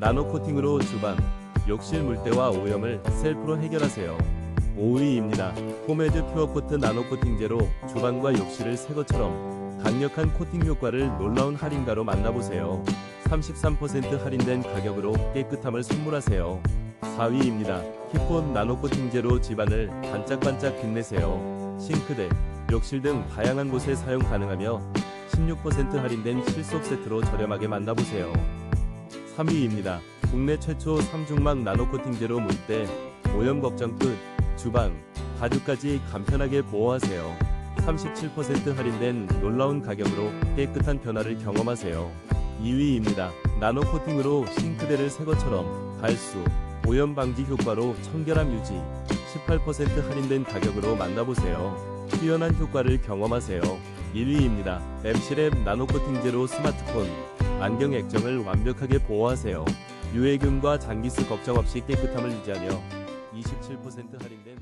나노 코팅으로 주방, 욕실 물때와 오염을 셀프로 해결하세요. 5위입니다. 포메드 퓨어코트 나노 코팅제로 주방과 욕실을 새 것처럼 강력한 코팅 효과를 놀라운 할인가로 만나보세요. 33% 할인된 가격으로 깨끗함을 선물하세요. 4위입니다. 키폰 나노 코팅제로 집안을 반짝반짝 빛내세요. 싱크대, 욕실 등 다양한 곳에 사용 가능하며 16% 할인된 실속 세트로 저렴하게 만나보세요. 3위입니다. 국내 최초 3중막 나노 코팅제로 물때 오염 걱정 끝. 주방, 가죽까지 간편하게 보호하세요. 37% 할인된 놀라운 가격으로 깨끗한 변화를 경험하세요. 2위입니다. 나노 코팅으로 싱크대를 새 것처럼 발수, 오염 방지 효과로 청결함 유지, 18% 할인된 가격으로 만나보세요. 뛰어난 효과를 경험하세요. 1위입니다. 엠실앱 나노 코팅제로 스마트폰, 안경 액정을 완벽하게 보호하세요. 유해균과 장기스 걱정 없이 깨끗함을 유지하며 27% 할인된